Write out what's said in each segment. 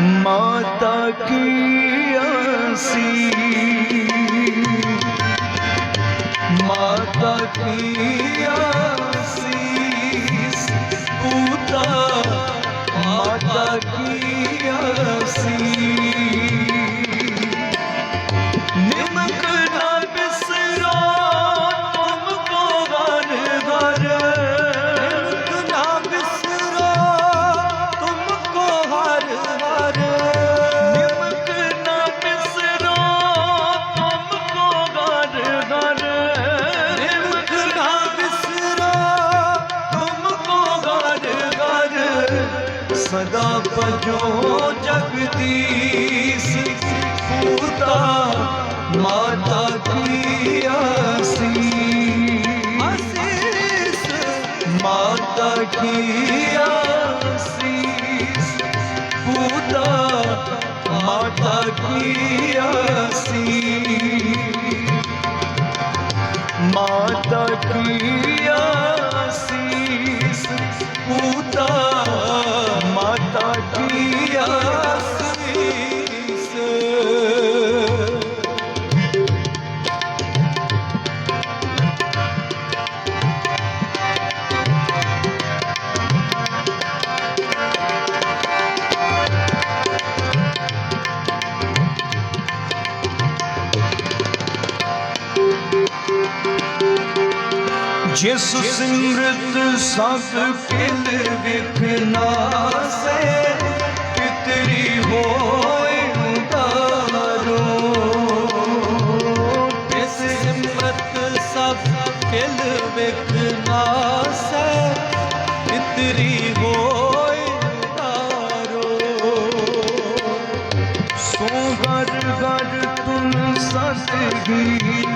ਮਾਤਾ ਕੀ ਆਸੀ ਮਾਤਾ ਕੀ ਆਸੀਸ ਪੂਤਾ ਮਾਤਾ ਕੀ ਭਜੋ ਜਗਦੀਸ਼, ਪੂਤਾ ਮਾਤਾ ਕੀ ਆਸੀ ਅਸੀਸ, ਮਾਤਾ ਕੀ ਆਸੀਸ ਪੂਤਾ ਮਾਤਾ ਕੀ ਆਸੀ ਮਾਤਾ ਕੀ ਆਸੀਸ ਪੂਤਾ ਜਿਸ ਸਿਮਰਤ ਸਭ ਕਿਲ ਵਿਖਨਾ ਸੇ ਹੋਏ ਉਤਾਰੋ ਜਿਸ ਸਿਮਰਤ ਸਭ ਕਿਲ ਵਿਖਨਾ ਸੇ ਹੋਏ ਉਤਾਰੋ ਸੋ ਗਰ ਗਰ ਤੁਮ ਸਤਿ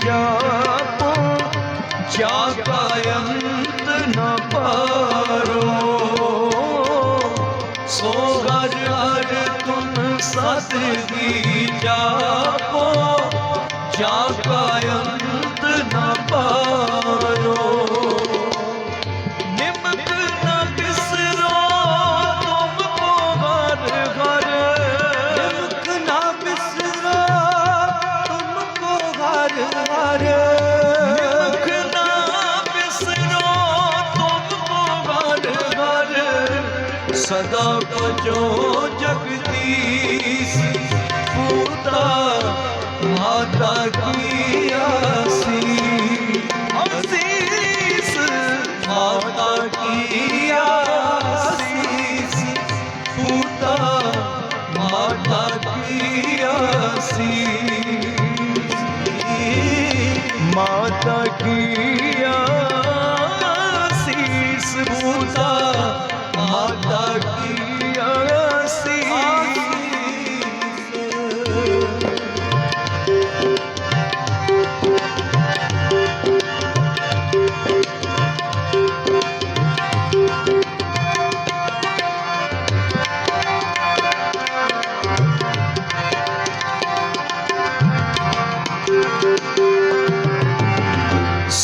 ਜਾਪੋ ਜਾ ਕਾ ਅੰਤ ਨ ਪਾਰੋ। ਸੋ ਗਰ ਗਰ ਤੁਮ ਸਤਿ ਜਾਪੋ। ਜਾ ਕਾ ਅੰਤ ਨ ਪਾਰੋ। ਸਦਾ ਭਜੋ ਜਗਦੀਸ਼।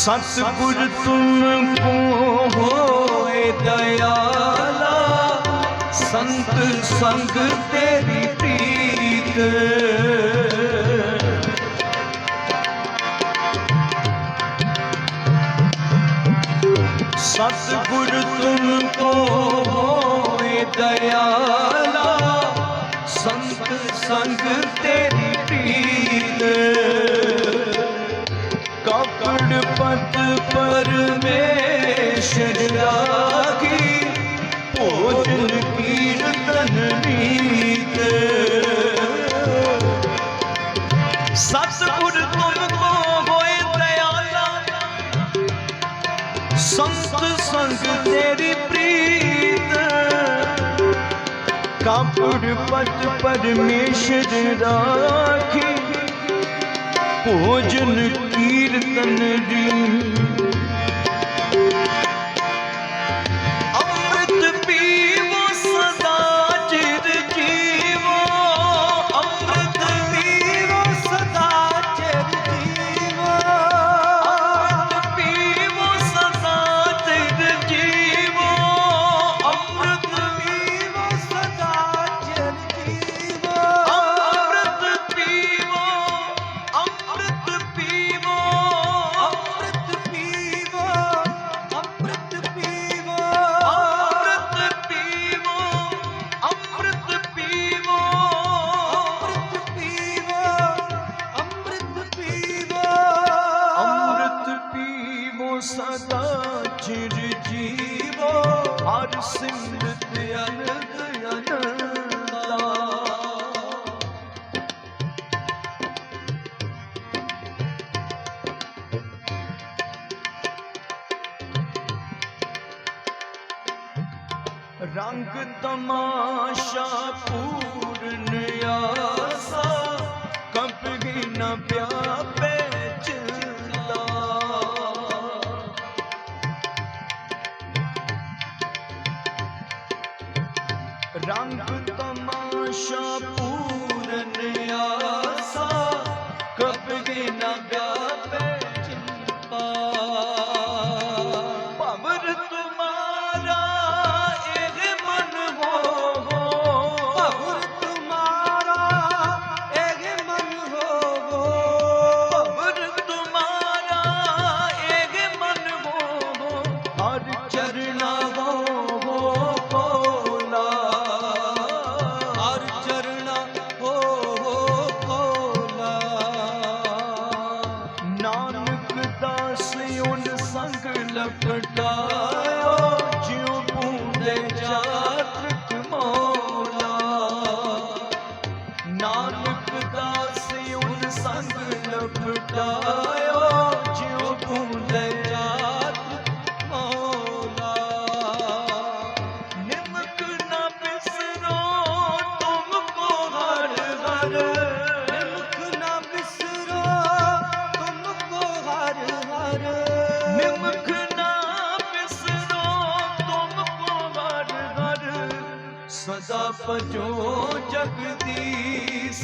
ਸਤਿਗੁਰ ਤੁਮ ਕੋ ਹੋਏ ਦਇਆਲਾ ਸੰਤ ਸੰਗ ਤੇਰੀ ਪ੍ਰੀਤ ਸਤਿਗੁਰ ਤੁਮ ਕੋ ਹੋਏ ਦਇਆਲਾ ਸੰਤ ਸੰਗ ਪਤ ਪਰਮੇਸ਼ਰ ਰਾਖੀ ਭੋਜਨ ਕੀਰਤਨ ਦੀ simmet yanıdı yanında ਰੰਗ ਤਮਾਸ਼ਾ ਪੂਰਨ ਆਸਾ ਕੰਪ ਗਈ ਨਾ ਪਿਆ Madina. ਨਾਨਕ ਦਾਸ ਉਨ ਸੰਗ ਲਪਟਾਇਓ ਸਦਾ ਭਜੋ ਜਗਦੀਸ਼